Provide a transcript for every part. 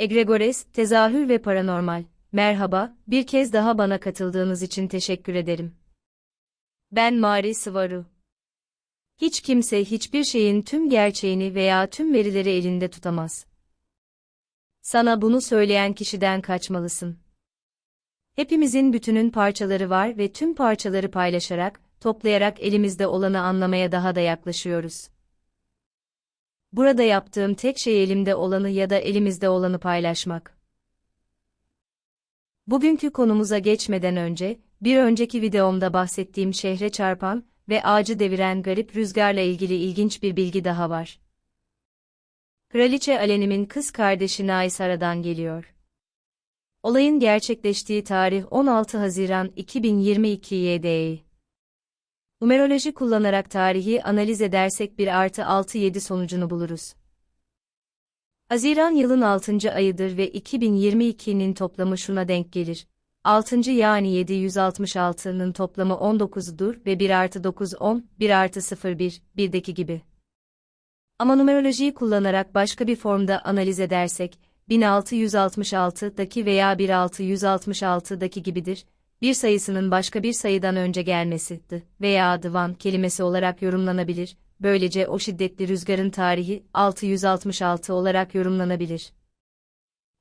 Egregores, tezahür ve paranormal. Merhaba, bir kez daha bana katıldığınız için teşekkür ederim. Ben Mari Sıvaru. Hiç kimse hiçbir şeyin tüm gerçeğini veya tüm verileri elinde tutamaz. Sana bunu söyleyen kişiden kaçmalısın. Hepimizin bütünün parçaları var ve tüm parçaları paylaşarak, toplayarak elimizde olanı anlamaya daha da yaklaşıyoruz. Burada yaptığım tek şey elimde olanı ya da elimizde olanı paylaşmak. Bugünkü konumuza geçmeden önce, bir önceki videomda bahsettiğim şehre çarpan ve ağacı deviren garip rüzgarla ilgili ilginç bir bilgi daha var. Kraliçe Alenim'in kız kardeşi Naisara'dan geliyor. Olayın gerçekleştiği tarih 16 Haziran 2022 YDE. Numeroloji kullanarak tarihi analiz edersek 1 artı 6-7 sonucunu buluruz. Haziran yılın 6. ayıdır ve 2022'nin toplamı şuna denk gelir. 6. yani 766'nın toplamı 19'dur ve 1 artı 9 10, 1 artı 0 1, 1'deki gibi. Ama numerolojiyi kullanarak başka bir formda analiz edersek, 1666'daki veya 1666'daki gibidir, bir sayısının başka bir sayıdan önce gelmesidir veya divan kelimesi olarak yorumlanabilir, böylece o şiddetli rüzgarın tarihi 666 olarak yorumlanabilir.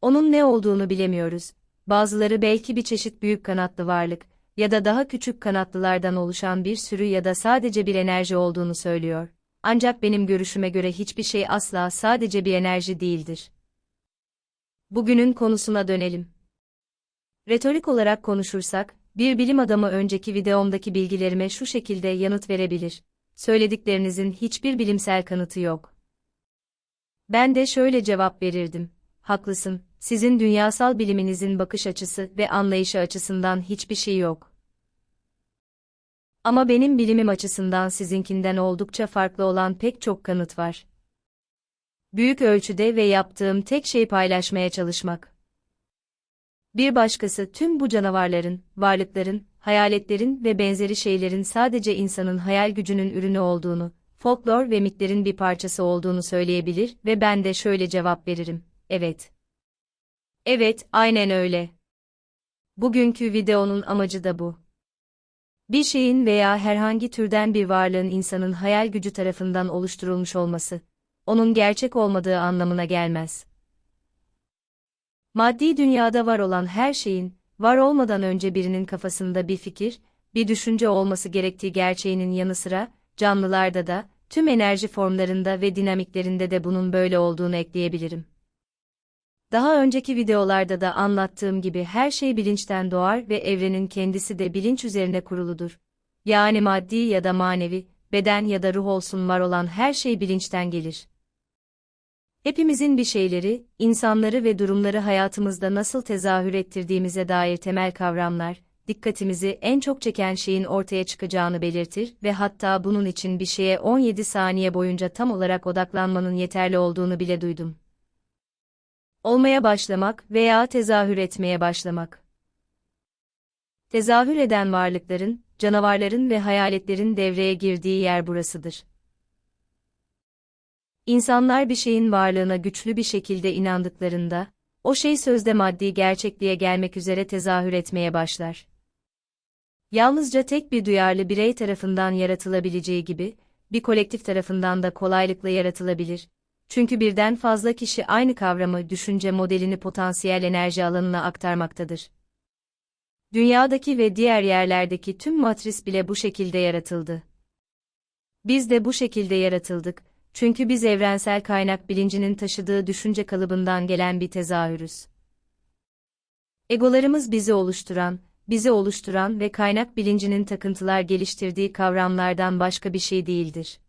Onun ne olduğunu bilemiyoruz. Bazıları belki bir çeşit büyük kanatlı varlık ya da daha küçük kanatlılardan oluşan bir sürü ya da sadece bir enerji olduğunu söylüyor. Ancak benim görüşüme göre hiçbir şey asla sadece bir enerji değildir. Bugünün konusuna dönelim. Retorik olarak konuşursak, bir bilim adamı önceki videomdaki bilgilerime şu şekilde yanıt verebilir. Söylediklerinizin hiçbir bilimsel kanıtı yok. Ben de şöyle cevap verirdim. Haklısın, sizin dünyasal biliminizin bakış açısı ve anlayışı açısından hiçbir şey yok. Ama benim bilimim açısından sizinkinden oldukça farklı olan pek çok kanıt var. Büyük ölçüde ve yaptığım tek şey paylaşmaya çalışmak. Bir başkası tüm bu canavarların, varlıkların, hayaletlerin ve benzeri şeylerin sadece insanın hayal gücünün ürünü olduğunu, folklor ve mitlerin bir parçası olduğunu söyleyebilir ve ben de şöyle cevap veririm. Evet. Evet, aynen öyle. Bugünkü videonun amacı da bu. Bir şeyin veya herhangi türden bir varlığın insanın hayal gücü tarafından oluşturulmuş olması, onun gerçek olmadığı anlamına gelmez. Maddi dünyada var olan her şeyin, var olmadan önce birinin kafasında bir fikir, bir düşünce olması gerektiği gerçeğinin yanı sıra, canlılarda da, tüm enerji formlarında ve dinamiklerinde de bunun böyle olduğunu ekleyebilirim. Daha önceki videolarda da anlattığım gibi her şey bilinçten doğar ve evrenin kendisi de bilinç üzerine kuruludur. Yani maddi ya da manevi, beden ya da ruh olsun var olan her şey bilinçten gelir. Hepimizin bir şeyleri, insanları ve durumları hayatımızda nasıl tezahür ettirdiğimize dair temel kavramlar, dikkatimizi en çok çeken şeyin ortaya çıkacağını belirtir ve hatta bunun için bir şeye 17 saniye boyunca tam olarak odaklanmanın yeterli olduğunu bile duydum. Olmaya başlamak veya tezahür etmeye başlamak. Tezahür eden varlıkların, canavarların ve hayaletlerin devreye girdiği yer burasıdır. İnsanlar bir şeyin varlığına güçlü bir şekilde inandıklarında, o şey sözde maddi gerçekliğe gelmek üzere tezahür etmeye başlar. Yalnızca tek bir duyarlı birey tarafından yaratılabileceği gibi, bir kolektif tarafından da kolaylıkla yaratılabilir. Çünkü birden fazla kişi aynı kavramı, düşünce modelini potansiyel enerji alanına aktarmaktadır. Dünyadaki ve diğer yerlerdeki tüm matris bile bu şekilde yaratıldı. Biz de bu şekilde yaratıldık çünkü biz evrensel kaynak bilincinin taşıdığı düşünce kalıbından gelen bir tezahürüz. Egolarımız bizi oluşturan, bizi oluşturan ve kaynak bilincinin takıntılar geliştirdiği kavramlardan başka bir şey değildir.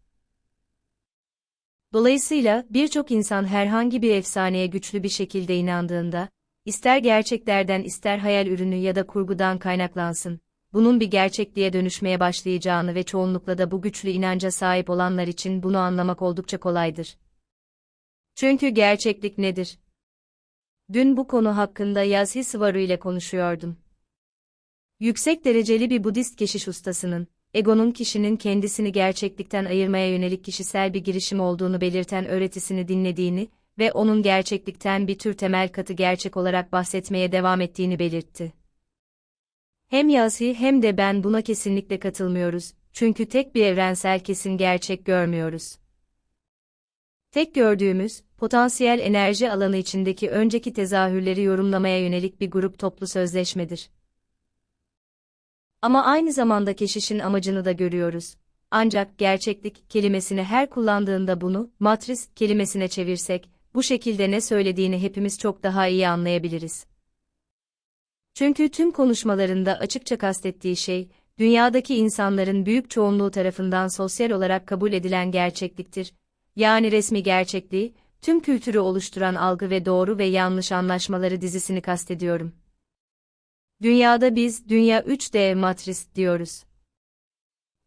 Dolayısıyla birçok insan herhangi bir efsaneye güçlü bir şekilde inandığında, ister gerçeklerden ister hayal ürünü ya da kurgudan kaynaklansın, bunun bir gerçekliğe dönüşmeye başlayacağını ve çoğunlukla da bu güçlü inanca sahip olanlar için bunu anlamak oldukça kolaydır. Çünkü gerçeklik nedir? Dün bu konu hakkında Yazhi Sıvaru ile konuşuyordum. Yüksek dereceli bir Budist keşiş ustasının, egonun kişinin kendisini gerçeklikten ayırmaya yönelik kişisel bir girişim olduğunu belirten öğretisini dinlediğini ve onun gerçeklikten bir tür temel katı gerçek olarak bahsetmeye devam ettiğini belirtti. Hem Yasi hem de ben buna kesinlikle katılmıyoruz, çünkü tek bir evrensel kesin gerçek görmüyoruz. Tek gördüğümüz, potansiyel enerji alanı içindeki önceki tezahürleri yorumlamaya yönelik bir grup toplu sözleşmedir. Ama aynı zamanda keşişin amacını da görüyoruz. Ancak gerçeklik kelimesini her kullandığında bunu matris kelimesine çevirsek, bu şekilde ne söylediğini hepimiz çok daha iyi anlayabiliriz. Çünkü tüm konuşmalarında açıkça kastettiği şey, dünyadaki insanların büyük çoğunluğu tarafından sosyal olarak kabul edilen gerçekliktir. Yani resmi gerçekliği, tüm kültürü oluşturan algı ve doğru ve yanlış anlaşmaları dizisini kastediyorum. Dünyada biz dünya 3D matris diyoruz.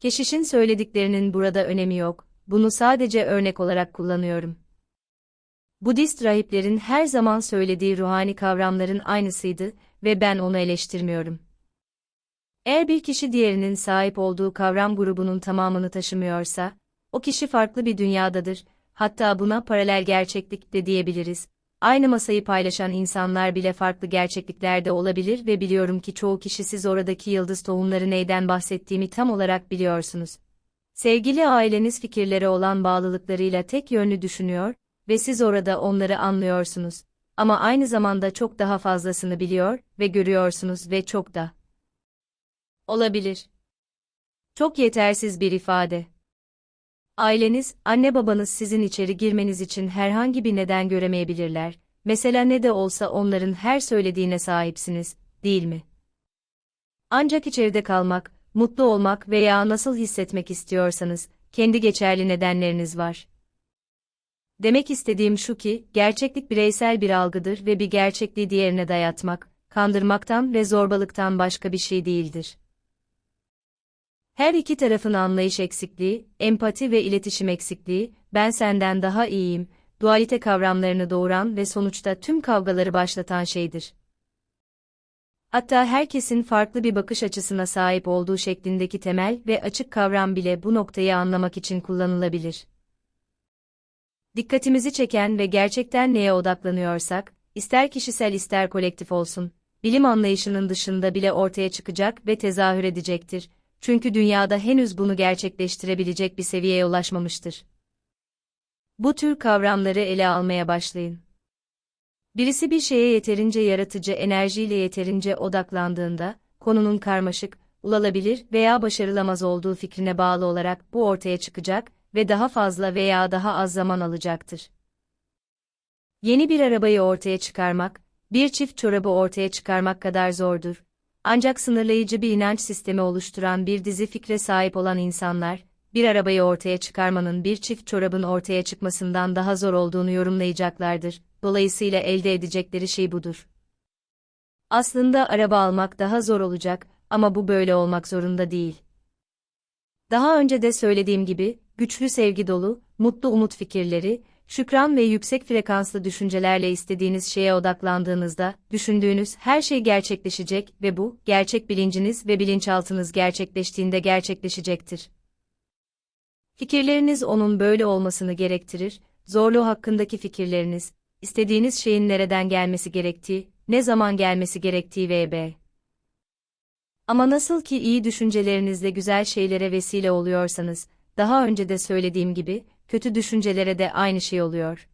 Keşişin söylediklerinin burada önemi yok, bunu sadece örnek olarak kullanıyorum. Budist rahiplerin her zaman söylediği ruhani kavramların aynısıydı ve ben onu eleştirmiyorum. Eğer bir kişi diğerinin sahip olduğu kavram grubunun tamamını taşımıyorsa, o kişi farklı bir dünyadadır, hatta buna paralel gerçeklik de diyebiliriz. Aynı masayı paylaşan insanlar bile farklı gerçekliklerde olabilir ve biliyorum ki çoğu kişi siz oradaki yıldız tohumları neyden bahsettiğimi tam olarak biliyorsunuz. Sevgili aileniz fikirlere olan bağlılıklarıyla tek yönlü düşünüyor ve siz orada onları anlıyorsunuz. Ama aynı zamanda çok daha fazlasını biliyor ve görüyorsunuz ve çok da olabilir. Çok yetersiz bir ifade. Aileniz, anne babanız sizin içeri girmeniz için herhangi bir neden göremeyebilirler. Mesela ne de olsa onların her söylediğine sahipsiniz, değil mi? Ancak içeride kalmak, mutlu olmak veya nasıl hissetmek istiyorsanız, kendi geçerli nedenleriniz var. Demek istediğim şu ki, gerçeklik bireysel bir algıdır ve bir gerçekliği diğerine dayatmak, kandırmaktan ve zorbalıktan başka bir şey değildir. Her iki tarafın anlayış eksikliği, empati ve iletişim eksikliği, ben senden daha iyiyim, dualite kavramlarını doğuran ve sonuçta tüm kavgaları başlatan şeydir. Hatta herkesin farklı bir bakış açısına sahip olduğu şeklindeki temel ve açık kavram bile bu noktayı anlamak için kullanılabilir. Dikkatimizi çeken ve gerçekten neye odaklanıyorsak, ister kişisel ister kolektif olsun, bilim anlayışının dışında bile ortaya çıkacak ve tezahür edecektir çünkü dünyada henüz bunu gerçekleştirebilecek bir seviyeye ulaşmamıştır. Bu tür kavramları ele almaya başlayın. Birisi bir şeye yeterince yaratıcı enerjiyle yeterince odaklandığında, konunun karmaşık, ulalabilir veya başarılamaz olduğu fikrine bağlı olarak bu ortaya çıkacak ve daha fazla veya daha az zaman alacaktır. Yeni bir arabayı ortaya çıkarmak, bir çift çorabı ortaya çıkarmak kadar zordur ancak sınırlayıcı bir inanç sistemi oluşturan bir dizi fikre sahip olan insanlar, bir arabayı ortaya çıkarmanın bir çift çorabın ortaya çıkmasından daha zor olduğunu yorumlayacaklardır. Dolayısıyla elde edecekleri şey budur. Aslında araba almak daha zor olacak ama bu böyle olmak zorunda değil. Daha önce de söylediğim gibi, güçlü sevgi dolu, mutlu umut fikirleri, Şükran ve yüksek frekanslı düşüncelerle istediğiniz şeye odaklandığınızda, düşündüğünüz her şey gerçekleşecek ve bu, gerçek bilinciniz ve bilinçaltınız gerçekleştiğinde gerçekleşecektir. Fikirleriniz onun böyle olmasını gerektirir, zorluğu hakkındaki fikirleriniz, istediğiniz şeyin nereden gelmesi gerektiği, ne zaman gelmesi gerektiği vb. Ama nasıl ki iyi düşüncelerinizle güzel şeylere vesile oluyorsanız, daha önce de söylediğim gibi, kötü düşüncelere de aynı şey oluyor.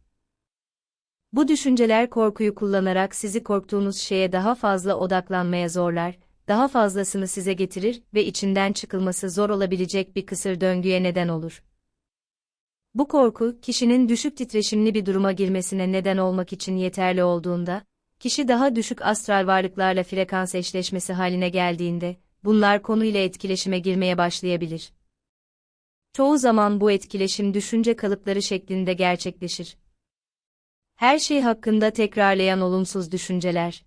Bu düşünceler korkuyu kullanarak sizi korktuğunuz şeye daha fazla odaklanmaya zorlar, daha fazlasını size getirir ve içinden çıkılması zor olabilecek bir kısır döngüye neden olur. Bu korku, kişinin düşük titreşimli bir duruma girmesine neden olmak için yeterli olduğunda, kişi daha düşük astral varlıklarla frekans eşleşmesi haline geldiğinde, bunlar konuyla etkileşime girmeye başlayabilir. Çoğu zaman bu etkileşim düşünce kalıpları şeklinde gerçekleşir. Her şey hakkında tekrarlayan olumsuz düşünceler.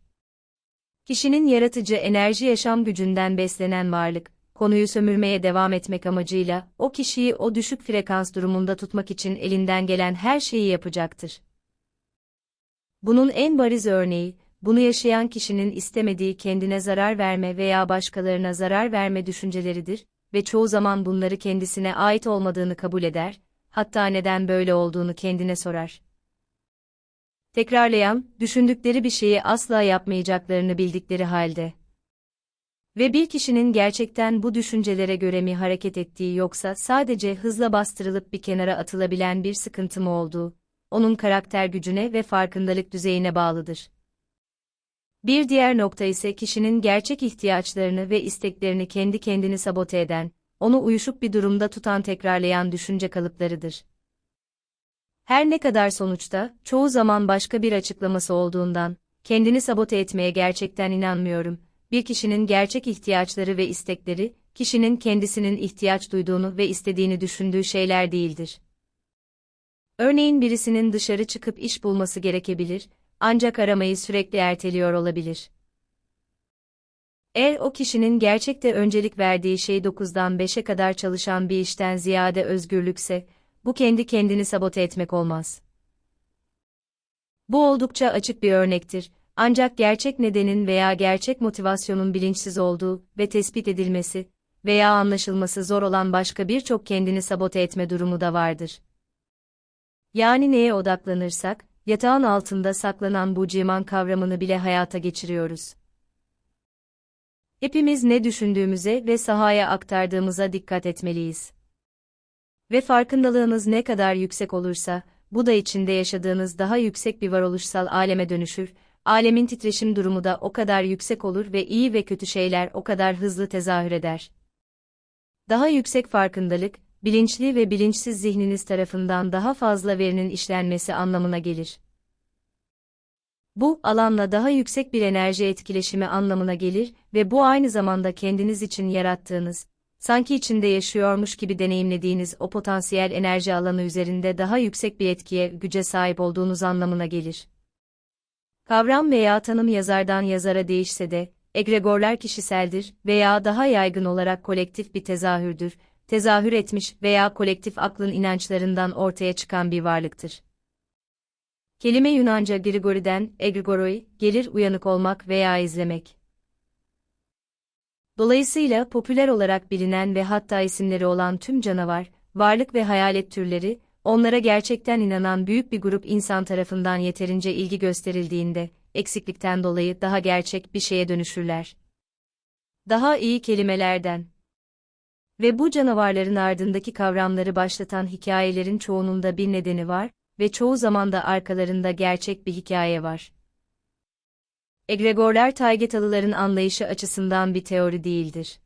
Kişinin yaratıcı enerji yaşam gücünden beslenen varlık, konuyu sömürmeye devam etmek amacıyla o kişiyi o düşük frekans durumunda tutmak için elinden gelen her şeyi yapacaktır. Bunun en bariz örneği, bunu yaşayan kişinin istemediği kendine zarar verme veya başkalarına zarar verme düşünceleridir ve çoğu zaman bunları kendisine ait olmadığını kabul eder, hatta neden böyle olduğunu kendine sorar. Tekrarlayan, düşündükleri bir şeyi asla yapmayacaklarını bildikleri halde. Ve bir kişinin gerçekten bu düşüncelere göre mi hareket ettiği yoksa sadece hızla bastırılıp bir kenara atılabilen bir sıkıntı mı olduğu, onun karakter gücüne ve farkındalık düzeyine bağlıdır. Bir diğer nokta ise kişinin gerçek ihtiyaçlarını ve isteklerini kendi kendini sabote eden, onu uyuşuk bir durumda tutan tekrarlayan düşünce kalıplarıdır. Her ne kadar sonuçta, çoğu zaman başka bir açıklaması olduğundan, kendini sabote etmeye gerçekten inanmıyorum. Bir kişinin gerçek ihtiyaçları ve istekleri, kişinin kendisinin ihtiyaç duyduğunu ve istediğini düşündüğü şeyler değildir. Örneğin birisinin dışarı çıkıp iş bulması gerekebilir, ancak aramayı sürekli erteliyor olabilir. Eğer o kişinin gerçekte öncelik verdiği şey 9'dan 5'e kadar çalışan bir işten ziyade özgürlükse, bu kendi kendini sabote etmek olmaz. Bu oldukça açık bir örnektir. Ancak gerçek nedenin veya gerçek motivasyonun bilinçsiz olduğu ve tespit edilmesi veya anlaşılması zor olan başka birçok kendini sabote etme durumu da vardır. Yani neye odaklanırsak, yatağın altında saklanan bu ciman kavramını bile hayata geçiriyoruz. Hepimiz ne düşündüğümüze ve sahaya aktardığımıza dikkat etmeliyiz. Ve farkındalığınız ne kadar yüksek olursa, bu da içinde yaşadığınız daha yüksek bir varoluşsal aleme dönüşür, alemin titreşim durumu da o kadar yüksek olur ve iyi ve kötü şeyler o kadar hızlı tezahür eder. Daha yüksek farkındalık, bilinçli ve bilinçsiz zihniniz tarafından daha fazla verinin işlenmesi anlamına gelir. Bu, alanla daha yüksek bir enerji etkileşimi anlamına gelir ve bu aynı zamanda kendiniz için yarattığınız, sanki içinde yaşıyormuş gibi deneyimlediğiniz o potansiyel enerji alanı üzerinde daha yüksek bir etkiye, güce sahip olduğunuz anlamına gelir. Kavram veya tanım yazardan yazara değişse de, egregorlar kişiseldir veya daha yaygın olarak kolektif bir tezahürdür, tezahür etmiş veya kolektif aklın inançlarından ortaya çıkan bir varlıktır. Kelime Yunanca Grigori'den, egregoroi, gelir uyanık olmak veya izlemek. Dolayısıyla popüler olarak bilinen ve hatta isimleri olan tüm canavar, varlık ve hayalet türleri, onlara gerçekten inanan büyük bir grup insan tarafından yeterince ilgi gösterildiğinde, eksiklikten dolayı daha gerçek bir şeye dönüşürler. Daha iyi kelimelerden. Ve bu canavarların ardındaki kavramları başlatan hikayelerin çoğunun da bir nedeni var ve çoğu zaman da arkalarında gerçek bir hikaye var. Egregorlar Taygetalıların anlayışı açısından bir teori değildir.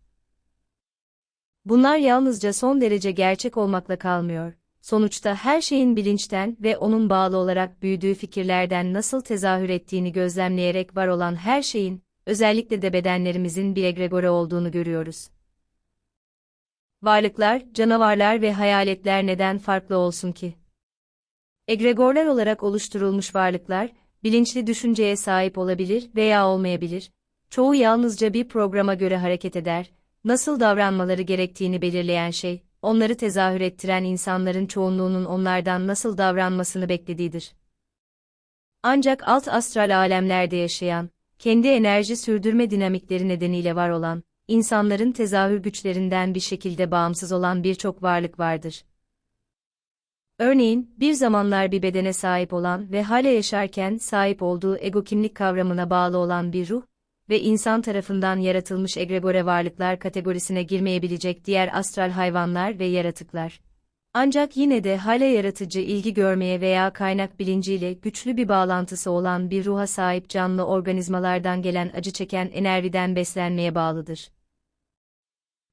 Bunlar yalnızca son derece gerçek olmakla kalmıyor. Sonuçta her şeyin bilinçten ve onun bağlı olarak büyüdüğü fikirlerden nasıl tezahür ettiğini gözlemleyerek var olan her şeyin, özellikle de bedenlerimizin bir egregore olduğunu görüyoruz. Varlıklar, canavarlar ve hayaletler neden farklı olsun ki? Egregorlar olarak oluşturulmuş varlıklar, bilinçli düşünceye sahip olabilir veya olmayabilir, çoğu yalnızca bir programa göre hareket eder, nasıl davranmaları gerektiğini belirleyen şey, onları tezahür ettiren insanların çoğunluğunun onlardan nasıl davranmasını beklediğidir. Ancak alt astral alemlerde yaşayan, kendi enerji sürdürme dinamikleri nedeniyle var olan, insanların tezahür güçlerinden bir şekilde bağımsız olan birçok varlık vardır. Örneğin, bir zamanlar bir bedene sahip olan ve hala yaşarken sahip olduğu ego kimlik kavramına bağlı olan bir ruh ve insan tarafından yaratılmış egregore varlıklar kategorisine girmeyebilecek diğer astral hayvanlar ve yaratıklar. Ancak yine de hala yaratıcı ilgi görmeye veya kaynak bilinciyle güçlü bir bağlantısı olan bir ruha sahip canlı organizmalardan gelen acı çeken enerjiden beslenmeye bağlıdır.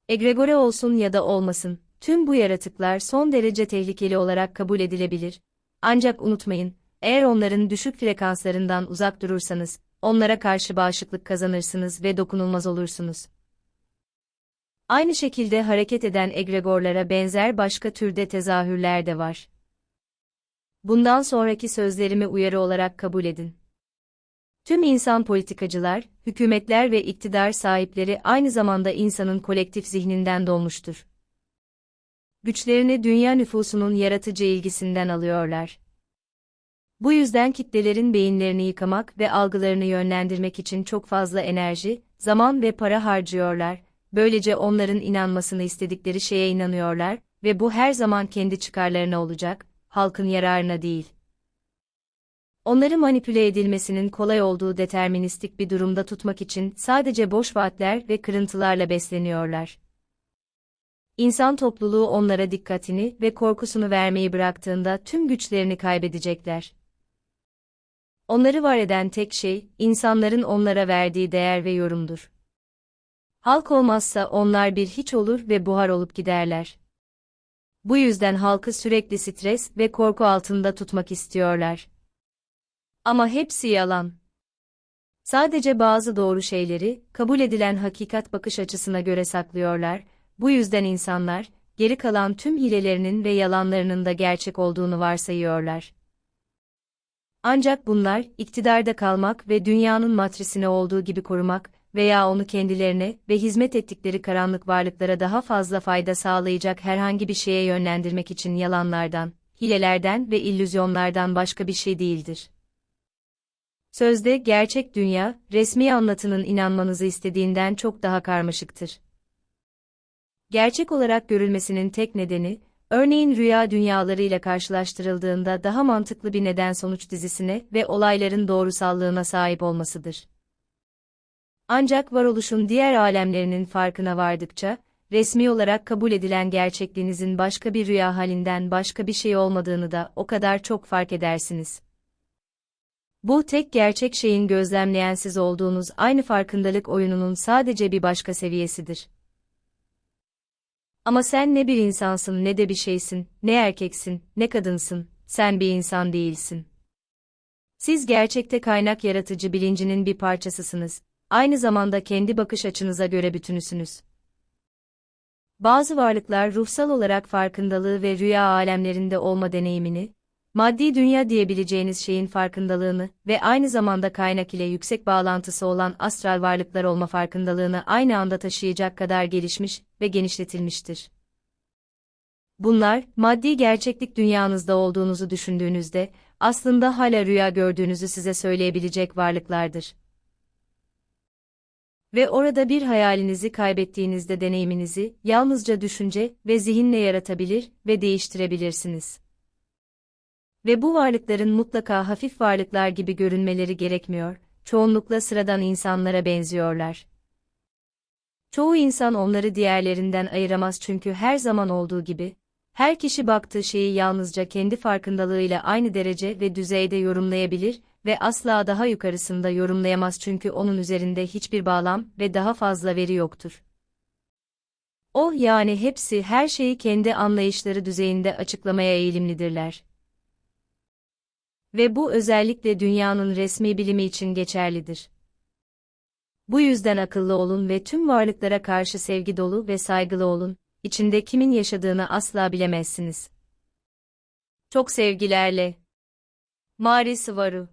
Egregore olsun ya da olmasın, Tüm bu yaratıklar son derece tehlikeli olarak kabul edilebilir. Ancak unutmayın, eğer onların düşük frekanslarından uzak durursanız, onlara karşı bağışıklık kazanırsınız ve dokunulmaz olursunuz. Aynı şekilde hareket eden egregorlara benzer başka türde tezahürler de var. Bundan sonraki sözlerimi uyarı olarak kabul edin. Tüm insan politikacılar, hükümetler ve iktidar sahipleri aynı zamanda insanın kolektif zihninden doğmuştur güçlerini dünya nüfusunun yaratıcı ilgisinden alıyorlar. Bu yüzden kitlelerin beyinlerini yıkamak ve algılarını yönlendirmek için çok fazla enerji, zaman ve para harcıyorlar. Böylece onların inanmasını istedikleri şeye inanıyorlar ve bu her zaman kendi çıkarlarına olacak, halkın yararına değil. Onları manipüle edilmesinin kolay olduğu deterministik bir durumda tutmak için sadece boş vaatler ve kırıntılarla besleniyorlar. İnsan topluluğu onlara dikkatini ve korkusunu vermeyi bıraktığında tüm güçlerini kaybedecekler. Onları var eden tek şey, insanların onlara verdiği değer ve yorumdur. Halk olmazsa onlar bir hiç olur ve buhar olup giderler. Bu yüzden halkı sürekli stres ve korku altında tutmak istiyorlar. Ama hepsi yalan. Sadece bazı doğru şeyleri, kabul edilen hakikat bakış açısına göre saklıyorlar, bu yüzden insanlar, geri kalan tüm hilelerinin ve yalanlarının da gerçek olduğunu varsayıyorlar. Ancak bunlar, iktidarda kalmak ve dünyanın matrisini olduğu gibi korumak veya onu kendilerine ve hizmet ettikleri karanlık varlıklara daha fazla fayda sağlayacak herhangi bir şeye yönlendirmek için yalanlardan, hilelerden ve illüzyonlardan başka bir şey değildir. Sözde gerçek dünya, resmi anlatının inanmanızı istediğinden çok daha karmaşıktır. Gerçek olarak görülmesinin tek nedeni, örneğin rüya dünyalarıyla karşılaştırıldığında daha mantıklı bir neden-sonuç dizisine ve olayların doğrusallığına sahip olmasıdır. Ancak varoluşun diğer alemlerinin farkına vardıkça, resmi olarak kabul edilen gerçekliğinizin başka bir rüya halinden başka bir şey olmadığını da o kadar çok fark edersiniz. Bu tek gerçek şeyin gözlemleyen siz olduğunuz aynı farkındalık oyununun sadece bir başka seviyesidir. Ama sen ne bir insansın ne de bir şeysin, ne erkeksin, ne kadınsın, sen bir insan değilsin. Siz gerçekte kaynak yaratıcı bilincinin bir parçasısınız, aynı zamanda kendi bakış açınıza göre bütünüsünüz. Bazı varlıklar ruhsal olarak farkındalığı ve rüya alemlerinde olma deneyimini, maddi dünya diyebileceğiniz şeyin farkındalığını ve aynı zamanda kaynak ile yüksek bağlantısı olan astral varlıklar olma farkındalığını aynı anda taşıyacak kadar gelişmiş ve genişletilmiştir. Bunlar, maddi gerçeklik dünyanızda olduğunuzu düşündüğünüzde, aslında hala rüya gördüğünüzü size söyleyebilecek varlıklardır. Ve orada bir hayalinizi kaybettiğinizde deneyiminizi yalnızca düşünce ve zihinle yaratabilir ve değiştirebilirsiniz. Ve bu varlıkların mutlaka hafif varlıklar gibi görünmeleri gerekmiyor, çoğunlukla sıradan insanlara benziyorlar. Çoğu insan onları diğerlerinden ayıramaz çünkü her zaman olduğu gibi, her kişi baktığı şeyi yalnızca kendi farkındalığıyla aynı derece ve düzeyde yorumlayabilir ve asla daha yukarısında yorumlayamaz çünkü onun üzerinde hiçbir bağlam ve daha fazla veri yoktur. O yani hepsi her şeyi kendi anlayışları düzeyinde açıklamaya eğilimlidirler. Ve bu özellikle dünyanın resmi bilimi için geçerlidir. Bu yüzden akıllı olun ve tüm varlıklara karşı sevgi dolu ve saygılı olun, içinde kimin yaşadığını asla bilemezsiniz. Çok sevgilerle. Mari Sıvaru